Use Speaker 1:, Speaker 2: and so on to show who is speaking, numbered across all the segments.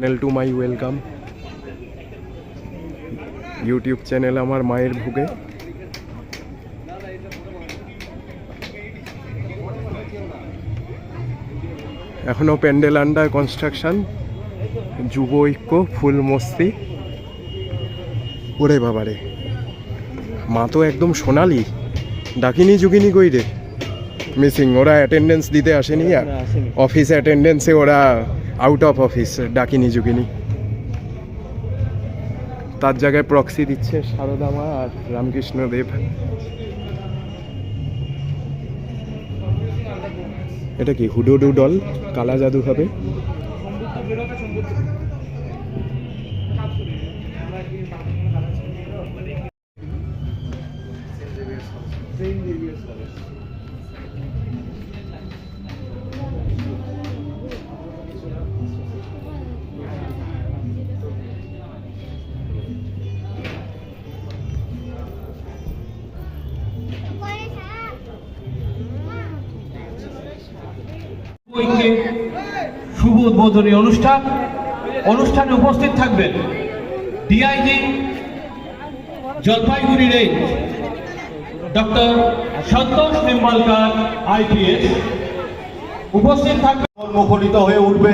Speaker 1: Channel to my welcome YouTube channel আমার মায়ের ভুগে। এখনও প্যান্ডেল আন্ডার কনস্ট্রাকশন যুব ঐক্য ফুল মস্তি। ওরে বাবারে। মা তো একদম সোনালি। ডাকিনি জুগিনি কই রে মিসিং ওরা অ্যাটেন্ডেন্স দিতে আসেনি আর। অফিস অ্যাটেন্ডেন্সে ওরা আউট অফ অফিস ডাকিনি, ঝুঁকিনি। তার জায়গায় প্রক্সি দিচ্ছে সারদা মা আর রামকৃষ্ণ দেব এটা কি হুডুডু ডল কালা জাদু হবে?
Speaker 2: উদ্বোধনী অনুষ্ঠান, অনুষ্ঠানে উপস্থিত থাকবেন DIG Jalpaiguri range doctor Santosh Nimbalkar IPS. উপস্থিত থাকবেন।
Speaker 3: মুখরিত হয়ে উঠবে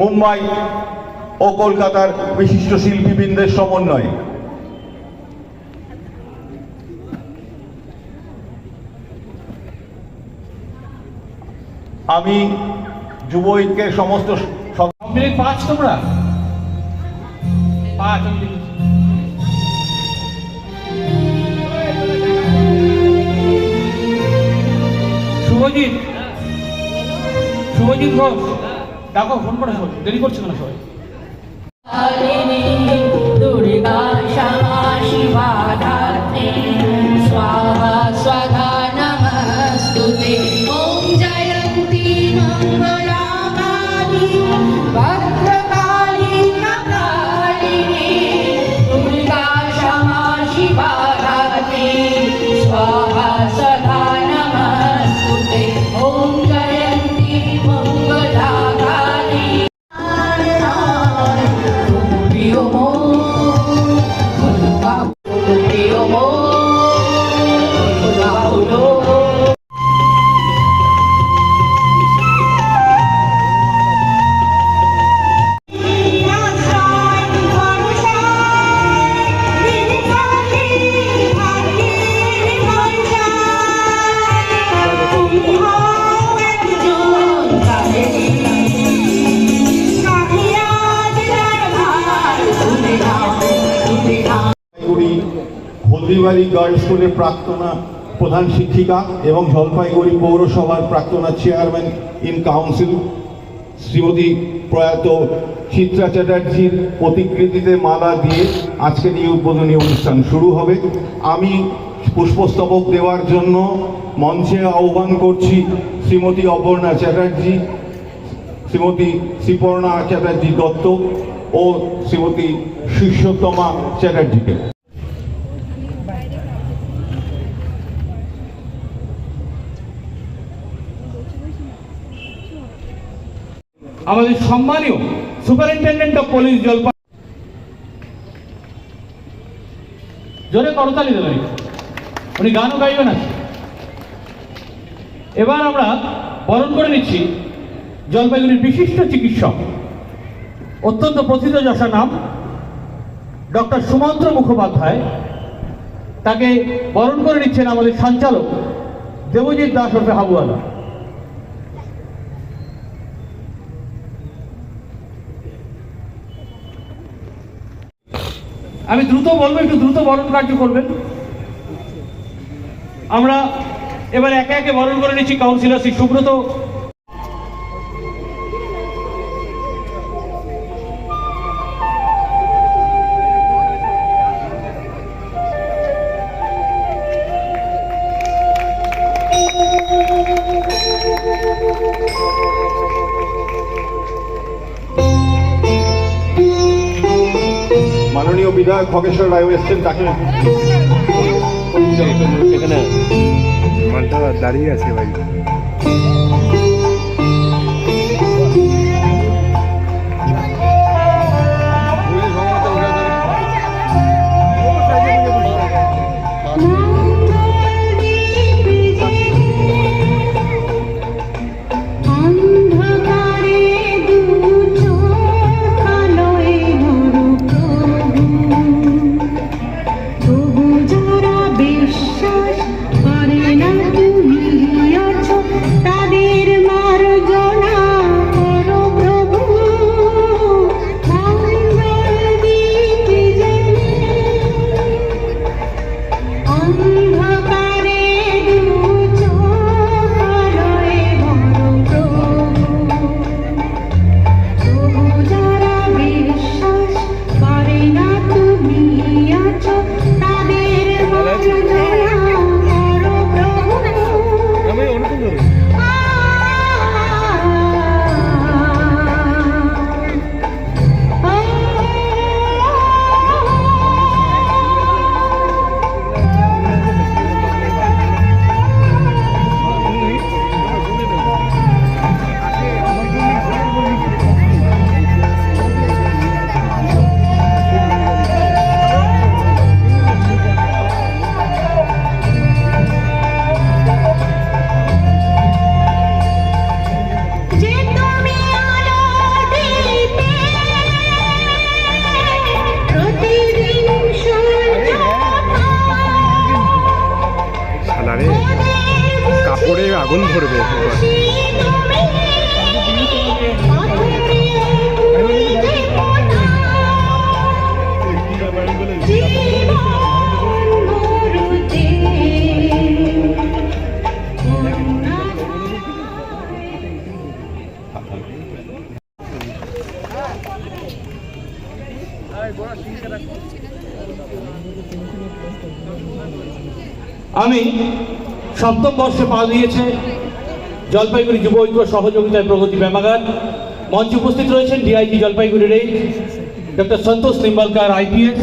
Speaker 3: মুম্বাই ও কলকাতার বিশিষ্ট শিল্পীবৃন্দের সমন্বয়ে। আমি যুব ঐক্যের সমস্ত
Speaker 2: মিনিট পাঁচ তোমরা। পাঁচ। শুভজিৎ। শুভজিৎ ঘোষ। ডাকো ফোন করে শোন দেরি করছে কেন সবাই?
Speaker 4: দুর্গা
Speaker 3: হলদিবাড়ি গার্লস স্কুলের প্রাক্তনা প্রধান শিক্ষিকা এবং জলপাইগুড়ি পৌরসভার প্রাক্তনা চেয়ারম্যান ইন কাউন্সিল শ্রীমতী প্রয়াত চিত্রা চ্যাটার্জির প্রতিকৃতিতে মালা দিয়ে আজকের এই উদ্বোধনী অনুষ্ঠান শুরু হবে। আমি পুষ্পস্তবক দেওয়ার জন্য মঞ্চে আহ্বান করছি শ্রীমতী অপর্ণা চ্যাটার্জি, শ্রীমতী শ্রীপর্ণা চ্যাটার্জি দত্ত ও শ্রীমতী শিষ্যতমা চ্যাটার্জিকে।
Speaker 2: আমাদের সম্মানীয় সুপারিনটেন্ডেন্ট অফ পুলিশ জলপাই জোরে করতালি দেবেন উনি গানও গাইবেন আছে এবার আমরা বরণ করে নিচ্ছি জলপাইগুড়ির বিশিষ্ট চিকিৎসক, অত্যন্ত প্রসিদ্ধ যশা নাম, ডক্টর সুমন্ত্র মুখোপাধ্যায়। তাকে বরণ করে নিচ্ছেন আমাদের সঞ্চালক দেবজিৎ দাস ওরফে হাবুয়ালা। আমি দ্রুত বলব, একটু দ্রুত বরণ কার্য করবেন। আমরা এবার একে একে বরণ করে নিচ্ছি কাউন্সিলার শ্রী সুব্রত।
Speaker 3: বিধায়ক খগেশ্বর রায় এসছেন তাকে
Speaker 1: এখানে মালটা দাঁড়িয়ে আছে ভাই।
Speaker 2: আমি সপ্তম বর্ষে পা দিয়েছে জলপাইগুড়ি যুব ঐক্য সহযোগিতায় প্রগতি ব্যামাগার। মঞ্চে উপস্থিত রয়েছেন DIG Jalpaiguri range doctor Santosh Nimbalkar IPS.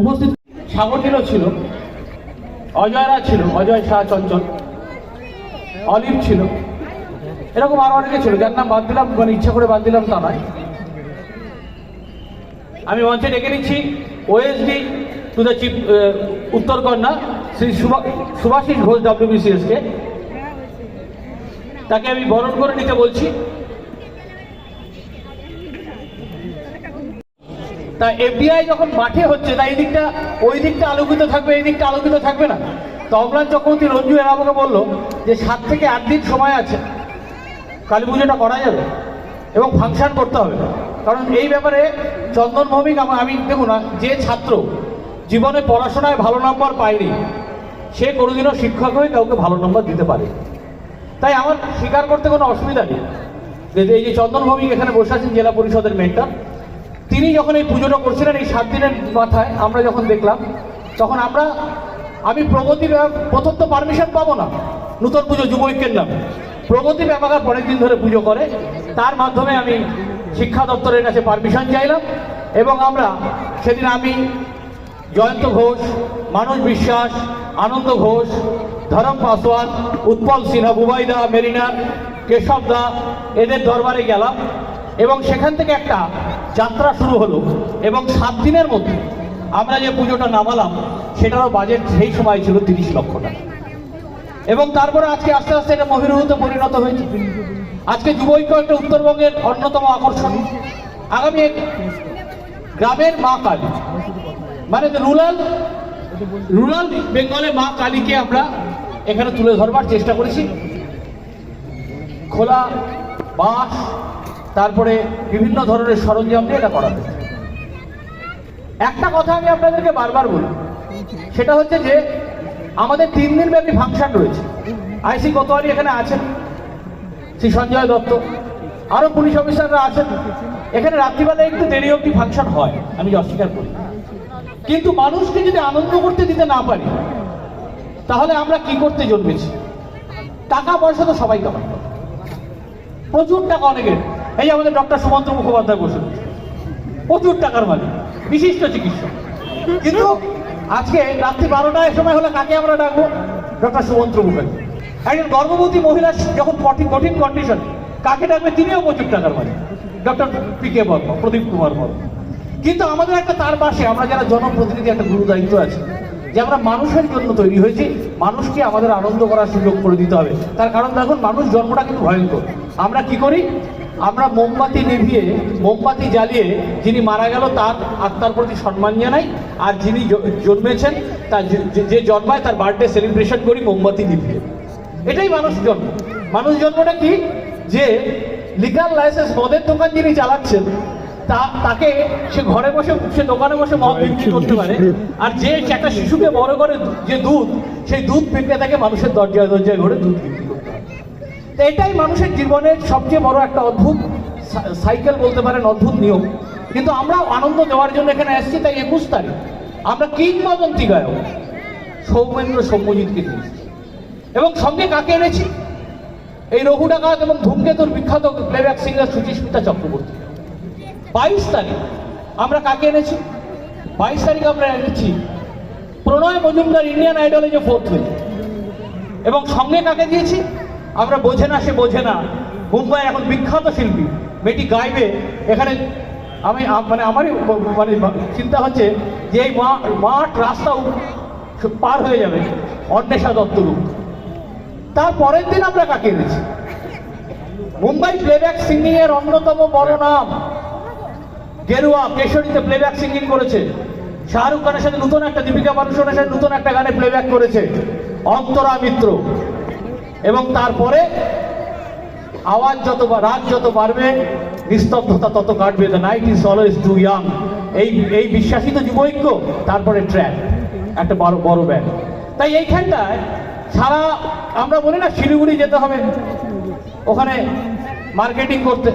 Speaker 2: উপস্থিত সাগরটিরও ছিল, অজয়রা ছিল, অজয় শাহ চঞ্চল, অলিভ ছিল। এরকম আরও অনেকে ছিল, যার নাম বাদ দিলাম মানে ইচ্ছা করে বাদ দিলাম তা নয়। আমি মঞ্চে ডেকে নিচ্ছি, OSD to the chief Uttarkanya Shri Subha- Subhashis Ghosh ডাব্লিউবিসিএসকে তাকে আমি বরণ করে নিতে বলছি। তা এফডিআই যখন মাঠে হচ্ছে, তা এই দিকটা ওই দিকটা আলোকিত থাকবে এই দিকটা আলোকিত থাকবে না। তো অম্লান চক্রবর্তী রঞ্জু এর আমাকে বলল যে সাত থেকে আট দিন সময় আছে। কালী পুজোটা করা যাবে এবং ফাংশন করতে হবে। কারণ এই ব্যাপারে চন্দন ভৌমিক আমি দেখুন যে ছাত্র জীবনে পড়াশোনায় ভালো নম্বর পায়নি সে কোনোদিনও শিক্ষক হয়ে কাউকে ভালো নম্বর দিতে পারে। তাই আমার স্বীকার করতে কোনো অসুবিধা নেই। যে এই যে চন্দন ভৌমিক এখানে বসে আছেন জেলা পরিষদের মেন্টর তিনি যখন এই পুজোটা করছিলেন এই সাত দিনের মাথায়, আমরা যখন দেখলাম, তখন আমরা, আমি প্রগতি প্রথম তো পারমিশন পাবো না, নূতন পুজো যুব ঐক্যের নামে। প্রগতি ব্যাপার অনেক দিন ধরে পুজো করে, তার মাধ্যমে আমি শিক্ষা দপ্তরের কাছে পারমিশন চাইলাম এবং আমরা, সেদিন আমি জয়ন্ত ঘোষ, মানুষ বিশ্বাস আনন্দ ঘোষ, ধরম পাসওয়ান উৎপল সিনহা, বুবাইদা, মেরিনা, কেশব দা, এদের দরবারে গেলাম এবং সেখান থেকে একটা যাত্রা শুরু হলো এবং সাত দিনের মধ্যে আমরা যে পুজোটা নামালাম, সেটারও বাজেট সেই সময় ছিল তিরিশ লক্ষ টাকা। এবং তারপরে আজকে আস্তে আস্তে এটা মহিরুহতে পরিণত হয়েছে। আজকে যুব ঐক্য একটা উত্তরবঙ্গের অন্যতম আকর্ষণ। আগামী গ্রামের মা কালী মানে রুরাল রুরাল বেঙ্গলে মা কালীকে আমরা এখানে তুলে ধরবার চেষ্টা করেছি। খোলা, বাঁশ, তারপরে বিভিন্ন ধরনের সরঞ্জাম দিয়ে এটা করা হয়েছে। একটা কথা আমি আপনাদেরকে বারবার বলি, সেটা হচ্ছে যে আমাদের তিন দিন ব্যাপী ফাংশন রয়েছে। আইসি কোতোয়ারি এখানে আছেন, শ্রী সঞ্জয় দত্ত আরও পুলিশ অফিসাররা আছেন। এখানে রাত্রিবেলা একটু দেরি অবধি ফাংশন হয়, আমি অস্বীকার করি। কিন্তু মানুষকে যদি আনন্দ করতে দিতে না পারি, তাহলে আমরা কি করতে জন্মেছি? টাকা পয়সা তো সবাই কামাই প্রচুর টাকা অনেকের। এই আমাদের ডক্টর সুমন্ত মুখোপাধ্যায় বসে প্রচুর টাকার মালিক, বিশিষ্ট চিকিৎসক। কিন্তু আজকে রাত্রি বারোটায় সময় হলে কাকে আমরা ডাকবো? ডক্টর সুমন্ত মুখার্জি একজন গর্ভবতী মহিলা যখন কঠিন কঠিন কন্ডিশন কাকে ডাকবে তিনিও প্রচুর টাকার মালিক। Doctor P K Barma Pradip Kumar Barma কিন্তু আমাদের একটা তার পাশে আমরা যারা জনপ্রতিনিধি, একটা গুরু দায়িত্ব আছে, যে আমরা মানুষের জন্য তৈরি হয়েছি, মানুষকে আমাদের আনন্দ করার সুযোগ করে দিতে হবে। তার কারণ দেখুন, মানুষ জন্মটা কিন্তু ভয়ঙ্কর। আমরা কি করি? আমরা মোমবাতি নিভিয়ে, মোমবাতি জ্বালিয়ে, যিনি মারা গেল, তার আত্মার প্রতি সম্মান জানাই, আর যিনি জন্মেছেন, তার যে- জন্মায়, তার বার্থডে সেলিব্রেশন করি, মোমবাতি নিভিয়ে। এটাই মানুষ জন্ম। মানুষ জন্মটা কি? যে লিগাল লাইসেন্স মদের দোকান যিনি চালাচ্ছেন তাকে সে ঘরে বসে সে দোকানে বসে মদ বিক্রি করতে পারে। আর যে একটা শিশুকে বড় করে যে দুধ সেই দুধ বিক্রেতাকে মানুষের দরজায় দরজায় ঘরে দুধ বিক্রি করতে হয় তো এটাই মানুষের জীবনের সবচেয়ে বড় একটা অদ্ভুত সাইকেল বলতে পারেন অদ্ভুত নিয়ম। কিন্তু আমরা আনন্দ দেওয়ার জন্য এখানে এসেছি তাই একুশ তারিখ। আমরা কিংবদন্তি গায়ক সৌমেন্দ্র সৌম্যজিৎকে নিয়ে এবং সঙ্গে কাকে এনেছি? এই রঘু ডাকাত এবং ধূমকেতুর বিখ্যাত প্লেব্যাক সিঙ্গার সুচিস্মিতা চক্রবর্তী। বাইশ তারিখ। আমরা কাকে এনেছি? বাইশ তারিখ আমরা এনেছি প্রণয় মজুমদার ইন্ডিয়ান আইডলে যে ফোর্থ হয়েছে এবং সঙ্গে কাকে দিয়েছি? আমরা বোঝে না, সে বোঝে না। মুম্বাই এখন বিখ্যাত শিল্পী। মেয়েটি গাইবে। এখানে আমি মানে আমারই মানে চিন্তা হচ্ছে যে এই মাঠ রাস্তা পার হয়ে যাবে। অন্বেষা দত্তরূপ তার পরের দিন আমরা কাকে এনেছি? মুম্বাই প্লেব্যাক সিঙ্গিং এর অন্যতম বড় নাম। গেরুয়া কেশরীতে প্লেব্যাক সিঙ্গিং করেছে। শাহরুখ খানের সাথে নতুন একটা দীপিকা পাড়ুকোনের সাথে নতুন একটা গানে প্লেব্যাক করেছে। অন্তরা মিত্র। এবং তারপরে আওয়াজ যত রাত যত বাড়বে, নিস্তব্ধতা তত কাটবে। The night is always too young এই এই বিশ্বাসিত যুবৈক্য তারপরে ট্র্যাক একটা বড় বড় ব্যাগ তাই এইখানটায় সারা, আমরা বলি না শিলিগুড়ি যেতে হবে। ওখানে মার্কেটিং করতে।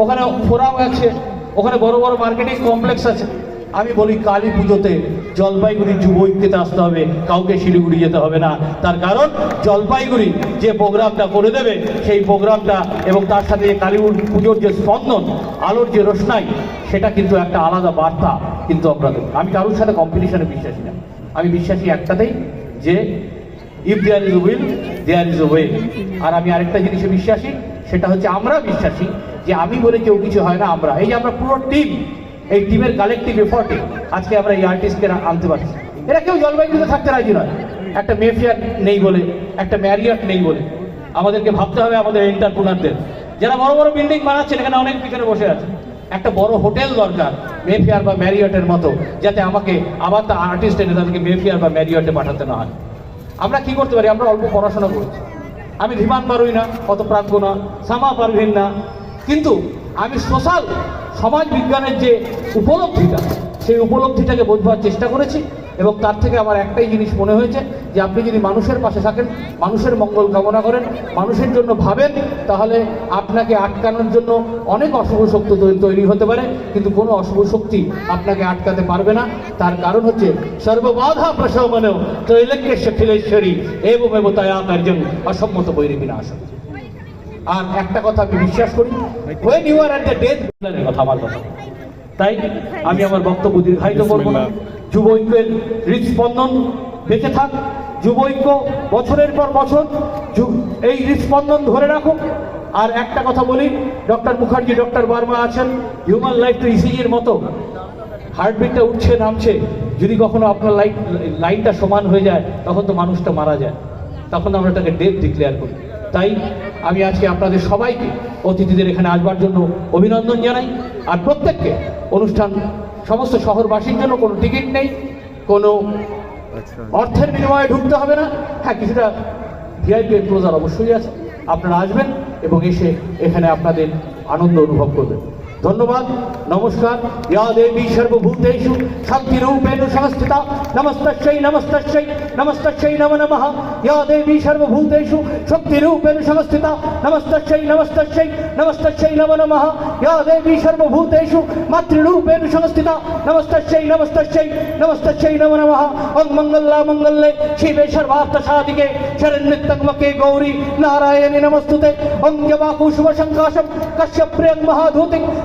Speaker 2: ওখানে ফোরাম আছে। ওখানে বড় বড় মার্কেটিং কমপ্লেক্স আছে। আমি বলি, কালী পুজোতে জলপাইগুড়ি যুব ঐক্যতে আসতে হবে, কাউকে শিলিগুড়ি যেতে হবে না। তার কারণ, জলপাইগুড়ি যে প্রোগ্রামটা করে দেবে, সেই প্রোগ্রামটা এবং তার সাথে যে কালী পুজোর যে স্পন্দন, আলোর যে রোশনাই, সেটা কিন্তু একটা আলাদা বার্তা কিন্তু আমরা আমি কারোর সাথে কম্পিটিশনে বিশ্বাসী না। আমি বিশ্বাসী একটাতেই যে if there is will there is way আর আমি আরেকটা জিনিসে বিশ্বাসী, সেটা হচ্ছে আমরা বিশ্বাসী। যে আমি বলে কেউ কিছু হয় না, আমরা। এই যে আমরা পুরো টিম এই টিমের কালেকটিভ এফর্টে আজকে আমরা এই আর্টিস্টকে আনতে পারছি। এরা কেউ জলবায়ুতে থাকতে রাজি নয়। একটা মেফিয়ার নেই বলে, একটা ম্যারিয়ট নেই বলে। আমাদেরকে ভাবতে হবে আমাদের এন্টারপ্রুনারদের যারা বড় বড় বিল্ডিং বানাচ্ছেন, এখানে অনেক পিছনে বসে আছে। একটা বড় হোটেল দরকার মেফিয়ার বা ম্যারিয়টের মতো, যাতে আমাকে আবার তা আর্টিস্ট এনে তাদেরকে মেফিয়ার বা ম্যারিয়টে পাঠাতে না হয়। আমরা কি করতে পারি? আমরা অল্প পড়াশোনা করছি। আমি ধীমান পারুই না, অত প্রাজ্ঞ না, সামা পারভিন না। কিন্তু আমি সোশ্যাল সমাজ বিজ্ঞানের যে উপলব্ধিটা, সেই উপলব্ধিটাকে বোঝবার চেষ্টা করেছি এবং তার থেকে আমার একটাই জিনিস মনে হয়েছে যে আপনি যদি মানুষের পাশে থাকেন, মানুষের মঙ্গল কামনা করেন, মানুষের জন্য ভাবেন, তাহলে আপনাকে আটকানোর জন্য অনেক অশুভ শক্তি তৈরি হতে পারে। কিন্তু কোনো অশুভ শক্তি আপনাকে আটকাতে পারবে না। তার কারণ হচ্ছে সর্ববাধা প্রশমনেও ত্রৈলক্য শিলেশ্বরী এবং এব তয়া কার্যং অসম্মত বৈরী বিনাশ আর একটা কথা আমি বিশ্বাস করি when you are at the death কথা আমার কথা তাই আমি আমার বক্তব্য দীর্ঘায়িত করব না। যুব ঐক্যের হৃদস্পন্দন বেঁচে থাক। যুব ঐক্য বছরের পর বছর এই হৃদস্পন্দন ধরে রাখুক। আর একটা কথা বলি, ডক্টর মুখার্জি, ডক্টর বার্মা আছেন। হিউম্যান লাইফ টু ইসিজির মতো। হার্টবিটটা উঠছে, নামছে। যদি কখনো আপনার লাইট লাইনটা সমান হয়ে যায়, তখন তো মানুষটা মারা যায়। তখন আমরা তাকে ডেথ ডিক্লেয়ার করি। তাই আমি আজকে আপনাদের সবাইকে অতিথিদের এখানে আসবার জন্য অভিনন্দন জানাই। আর প্রত্যেককে অনুষ্ঠান সমস্ত শহরবাসীর জন্য কোনো টিকিট নেই কোনো
Speaker 1: আচ্ছা।
Speaker 2: অর্থের বিনিময়ে ঢুকতে হবে না। হ্যাঁ কিছুটা ভিআইপি ক্লোজার অবশ্যই আছে। আপনারা আসবেন এবং এসে এখানে আপনাদের আনন্দ অনুভব করবেন। ধন্যবাদ, নমস্কার। ইয়া দেবী সর্বভূতেষু, শান্তিরূপেণ সংস্থিতা নমস্তস্যৈ নমস্তস্যৈ নমস্তস্যৈ নম নমঃ। ইয়া দেবী সর্বভূতেষু, শক্তিরূপেণ সংস্থিতা নমস্তস্যৈ নমস্তস্যৈ নমস্তস্যৈ নম নমঃ। ইয়া দেবী সর্বভূতেষু, মাতৃরূপেণ সংস্থিতা নমস্তস্যৈ নমস্তস্যৈ নমস্তস্যৈ নম নমঃ। ওং মঙ্গলা মঙ্গলে শিবে সর্বার্থ সাধিকে শরণ্যত্তমকে গৌরী নারায়ণী নমস্তুতে। জবা কুশুম সংকাশম কশ্যপ প্রিয়ং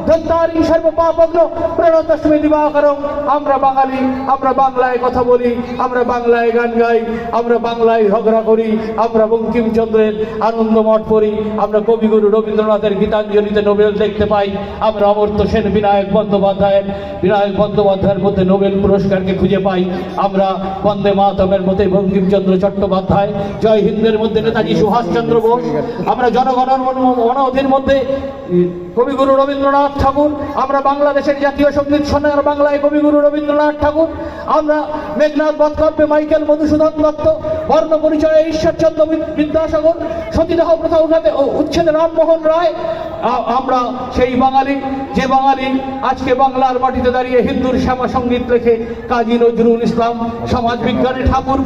Speaker 2: ধন্তারিং সর্বপাপগ্ন। প্রণতস্মি দিবাকরং। আমরা বাঙালি, আমরা বাংলায় কথা বলি, আমরা বাংলায় গান গাই, আমরা বাংলায় ঝগড়া করি, আমরা বঙ্কিমচন্দ্রের আনন্দমঠ পড়ি, আমরা কবিগুরু রবীন্দ্রনাথের গীতাঞ্জলিতে নোবেল দেখতে পাই, আমরা অমর্ত্য সেন, বিনায়ক বন্দ্যোপাধ্যায়ের বিনায়ক বন্দ্যোপাধ্যায়ের মধ্যে নোবেল পুরস্কারকে খুঁজে পাই, আমরা বন্দে মাতমের মধ্যে বঙ্কিমচন্দ্র চট্টোপাধ্যায়, জয় হিন্দের মধ্যে নেতাজি সুভাষচন্দ্র বোস, আমরা জনগণের মন- অনধির মধ্যে কবিগুরু রবীন্দ্রনাথ ঠাকুর আমরা বাংলাদেশের জাতীয় সংগীত সোনার বাংলায় কবিগুরু রবীন্দ্রনাথ ঠাকুর আমরা মেঘনাথ বৎকব্যে মাইকেল মধুসূদন দত্ত, বর্ণ পরিচয়ে ঈশ্বরচন্দ্র বিদ্যাসাগর, সতীদাহ প্রথা উঠাতে রামমোহন রায়। আমরা সেই বাঙালি, যে বাঙালি আজকে বাংলার মাটিতে দাঁড়িয়ে হিন্দুর শ্যামা সংগীত কাজী নজরুল ইসলাম ঠাকুর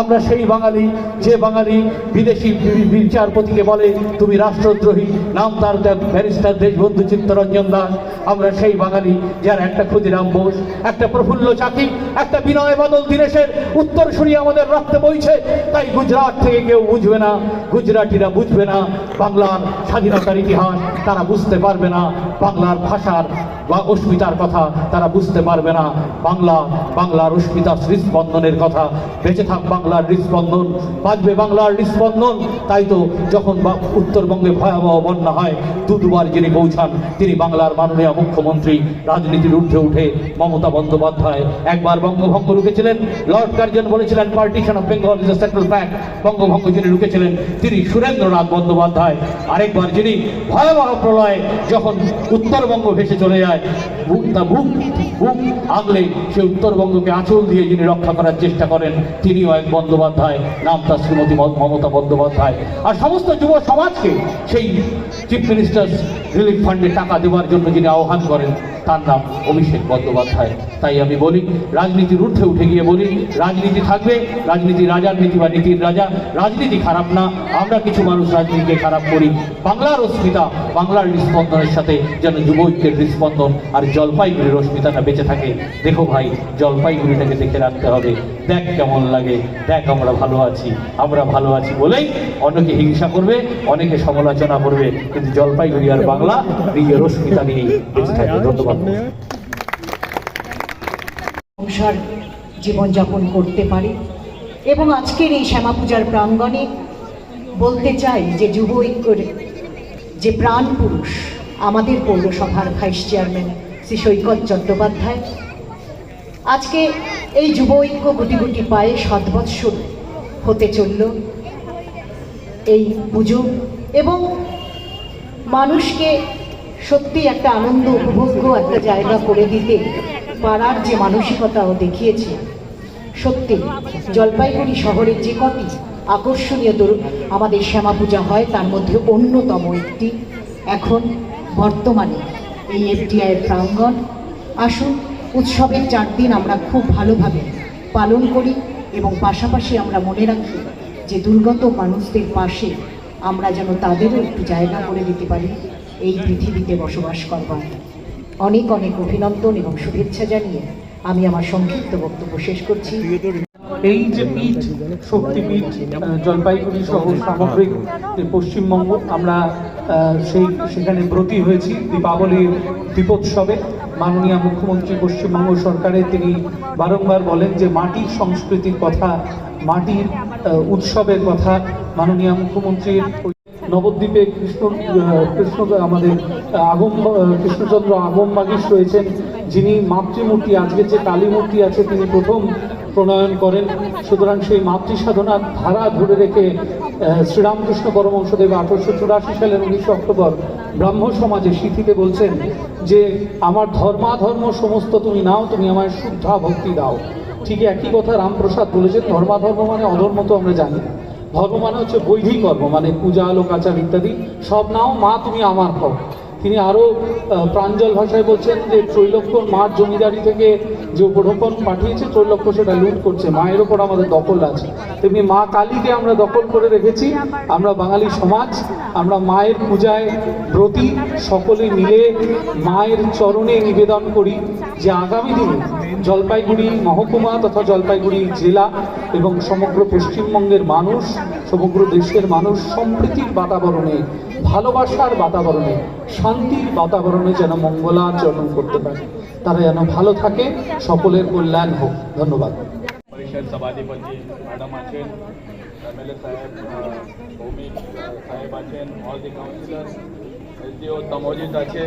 Speaker 2: আমরা সেই বাঙালি, যে বাঙালি বিদেশি বিচারপতিকে বলে, তুমি রাষ্ট্রদ্রোহী, নাম তার ব্যারিস্টার দেশবন্ধু চিত্তরঞ্জন দাস। আমরা সেই বাঙালি, যার একটা ক্ষুদিরাম বোস, একটা প্রফুল্ল চাকি, একটা বিনয় বদল দীনেশের উত্তরসূরি আমাদের রক্তে বইছে। তাই গুজরাট থেকে কেউ বুঝবে না, গুজরাটিরা বুঝবে না, বাংলার স্বাধীনতার ইতিহাস তারা বুঝতে পারবে না, বাংলার ভাষার বা অস্মিতার কথা তারা বুঝতে পারবে না, বাংলা, বাংলার অস্মিতা হৃদস্পন্দনের কথা। বেঁচে থাক বাংলার হৃদস্পন্দন বাঁচবে বাংলার হৃদস্পন্দন। তাই তো যখন উত্তরবঙ্গে ভয়াবহ বন্যা হয়, দু দুবার যিনি পৌঁছান, তিনি বাংলার মাননীয় মুখ্যমন্ত্রী। রাজনীতির ঊর্ধ্বে উঠে মমতা বন্দ্যোপাধ্যায়, একবার বঙ্গভঙ্গ রুখেছিলেন লর্ড কার্জন বলেছিলেন partition of Bengal is central fact বঙ্গভঙ্গ যিনি রুখেছিলেন তিনি সুরেন্দ্রনাথ বন্দ্যোপাধ্যায়। আরেকবার যিনি ভয়াবহ প্রলয় যখন উত্তরবঙ্গ ভেসে চলে যায় বুক তা বুক বুক আগলে সে উত্তরবঙ্গকে আঁচল দিয়ে যিনি রক্ষা করার চেষ্টা করেন, তিনিও এক বন্দ্যোপাধ্যায়। নাম তার শ্রীমতী মমতা বন্দ্যোপাধ্যায়। আর সমস্ত যুব সমাজকে সেই চিফ মিনিস্টার রিলিফ ফান্ডে টাকা দেওয়ার জন্য যিনি আহ্বান করেন, তার নাম অভিষেক বন্দ্যোপাধ্যায়। তাই আমি বলি, রাজনীতির ঊর্ধ্বে উঠে গিয়ে বলি, রাজনীতি থাকবে, রাজনীতি রাজার নীতি বা নীতির রাজা, রাজনীতি খারাপ না, আমরা কিছু মানুষ রাজনীতিকে খারাপ করি। বাংলার অস্মিতা, বাংলার হৃস্পন্দনের সাথে যেন যুব ঐক্যের হৃস্পন্দন আর জলপাইগুড়ির অস্মিতাটা বেঁচে থাকে। দেখো ভাই, জলপাইগুড়িটাকে দেখে রাখতে হবে। দেখ কেমন লাগে, দেখ আমরা ভালো আছি, আমরা ভালো আছি বলেই অনেকে হিংসা করবে, অনেকে সমালোচনা করবে, কিন্তু জলপাইগুড়ি আর বাংলা নিজের অস্মিতা নিয়েই বেঁচে থাকবে। ধন্যবাদ।
Speaker 5: সংসার জীবনযাপন করতে পারে। এবং আজকের এই শ্যামা পূজার প্রাঙ্গণে বলতে চাই যে যুব ঐক্যর যে প্রাণ পুরুষ, আমাদের পৌরসভার ভাইস চেয়ারম্যান শ্রী সৈকত চট্টোপাধ্যায়, আজকে এই যুব ঐক্য গুটি গুটি পায়ে সাত বৎসর হতে চলল এই পুজো। এবং মানুষকে সত্যি একটা আনন্দ, উপভোগ্য একটা জায়গা করে দিতে পারার যে মানসিকতাও দেখিয়েছে, সত্যি, জলপাইগুড়ি শহরের যে কটি আকর্ষণীয় দরু আমাদের শ্যামা পূজা হয়, তার মধ্যে অন্যতম একটি এখন বর্তমানে এই এফডিআইয়ের প্রাঙ্গণ। আসুন, উৎসবের চার দিন আমরা খুব ভালোভাবে পালন করি এবং পাশাপাশি আমরা মনে রাখি যে দুর্গত মানুষদের পাশে আমরা যেন তাদেরও একটু জায়গা করে দিতে পারি, এই পৃথিবীতে বসবাস করবার। অনেক অনেক অভিনন্দন এবং শুভেচ্ছা জানিয়ে আমি আমার সংক্ষিপ্ত বক্তব্য শেষ করছি।
Speaker 6: এই যে পীঠ শক্তিপীঠ জলপাইগুড়ি সহ সামগ্রিক যে পশ্চিমবঙ্গ, আমরা সেই, সেখানে ব্রতী হয়েছি দীপাবলির দীপোৎসবে। মাননীয় মুখ্যমন্ত্রী পশ্চিমবঙ্গ সরকারের তিনি বারংবার বলেন যে মাটির সংস্কৃতির কথা, মাটির উৎসবের কথা। মাননীয় মুখ্যমন্ত্রীর নবদ্বীপে কৃষ্ণ কৃষ্ণ, আমাদের আগম কৃষ্ণচন্দ্র আগম বাগীশ রয়েছেন। যিনি মাতৃমূর্তি আজকে যে কালী মূর্তি আছে, তিনি প্রথম প্রণয়ন করেন। সুতরাং সেই মাতৃ সাধনার ধারা ধরে রেখে শ্রীরামকৃষ্ণ পরমহংসদেব আঠারোশো চুরাশি সালের উনিশে অক্টোবর ব্রাহ্ম সমাজে সিথিতে বলছেন যে, আমার ধর্মাধর্ম সমস্ত তুমি নাও, তুমি আমায় শুদ্ধা ভক্তি দাও। ঠিক একই কথা রামপ্রসাদ বলেছেন, ধর্মাধর্ম মানে অধর্ম তো আমরা জানি ধর্ম মানে হচ্ছে বৈধিক কর্ম মানে পূজা, লোকাচার ইত্যাদি। সব নাও মা, তুমি আমার হও তিনি আরও প্রাঞ্জল ভাষায় বলছেন যে ত্রৈলক্য মার জমিদারি থেকে যে উপঢৌকন পাঠিয়েছে ত্রৈলক্য সেটা লুট করছে। মায়ের ওপর আমাদের দখল আছে। তেমনি মা কালীকে আমরা দখল করে রেখেছি। আমরা বাঙালি সমাজ, আমরা মায়ের পূজায় ব্রতী, সকলে মিলে মায়ের চরণে নিবেদন করি যে আগামী দিনে জলপাইগুড়ি মহকুমা তথা জলপাইগুড়ি জেলা এবং সমগ্র পশ্চিমবঙ্গের মানুষ, সমগ্র দেশের মানুষ সম্প্রীতির বাতাবরণে ভালোবাসার বাতাবরণে শান্তির বাতাবরণে যেন মঙ্গলাচরণ করতে পারে তারা যেন ভালো থাকে সকলের কল্যাণ হোক ধন্যবাদ
Speaker 7: परिषद सभाधिपती मॅडम असेल एम एल ए साहेब अ, भौमिक अ, साहेब असेल all the councillors S D O Tamojit আছে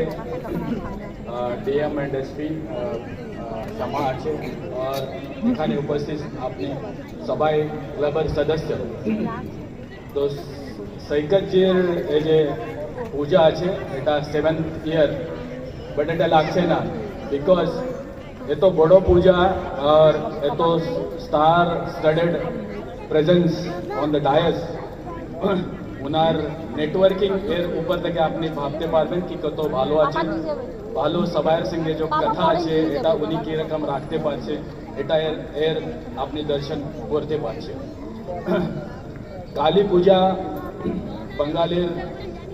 Speaker 7: ডিএম অ্যান্ড এসপি সমা আছে আর এখানে উপস্থিত আপনি সবাই ক্লাবের সদস্য তো সৈকতজির এই যে পূজা আছে এটা সেভেন্থ ইয়ার বাট এটা লাগছে না বিকজ এত বড় পূজা আর এত star studded presence on the dais owner networking এর উপর থেকে আপনি ভাবতে পারবেন কি কত ভালো আছে ভালো সবাইয়ের সঙ্গে যে কথা আছে এটা উনি কীরকম রাখতে পারছে এটা এর এর আপনি দর্শন করতে পারছে কালী পূজা বাঙালির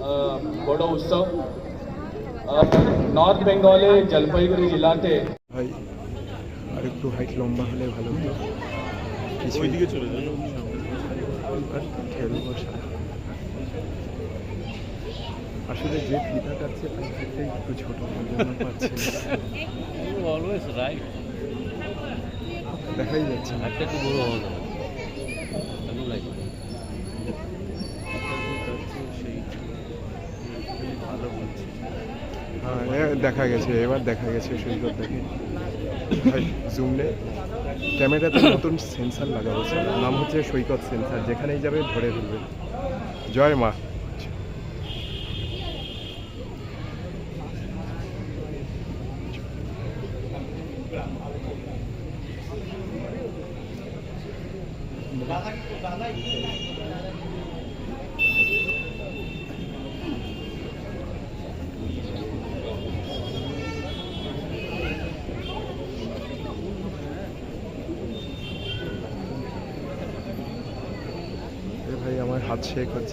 Speaker 7: আহ, বড় উৎসব আর নর্থ বেঙ্গলে জলপাইগুড়ি জেলাতে
Speaker 1: ভাই আর একটু হাইট লম্বা হলে ভালো হতো ওইদিকে চলে যান আসলে যে ফিতা কাটছে তার থেকে একটু ছোট ওই জন্য পাচ্ছি না।
Speaker 8: অলওয়েজ রাইট
Speaker 1: দেখাই যাচ্ছে না
Speaker 8: একটা একটু বড় হওয়া যাবে কেমন লাগে
Speaker 1: হ্যাঁ এ দেখা গেছে, এবার দেখা গেছে সৈকত দেখে জুমলে ক্যামেরাতে নতুন সেন্সার লাগা হয়েছে। নাম হচ্ছে সৈকত সেন্সার যেখানেই যাবে ধরে ফেলবে জয় মা।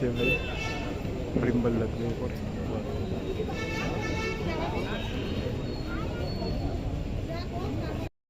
Speaker 1: হাত শেক হচ্ছে ভাই প্রিম্বল লাগবে উপর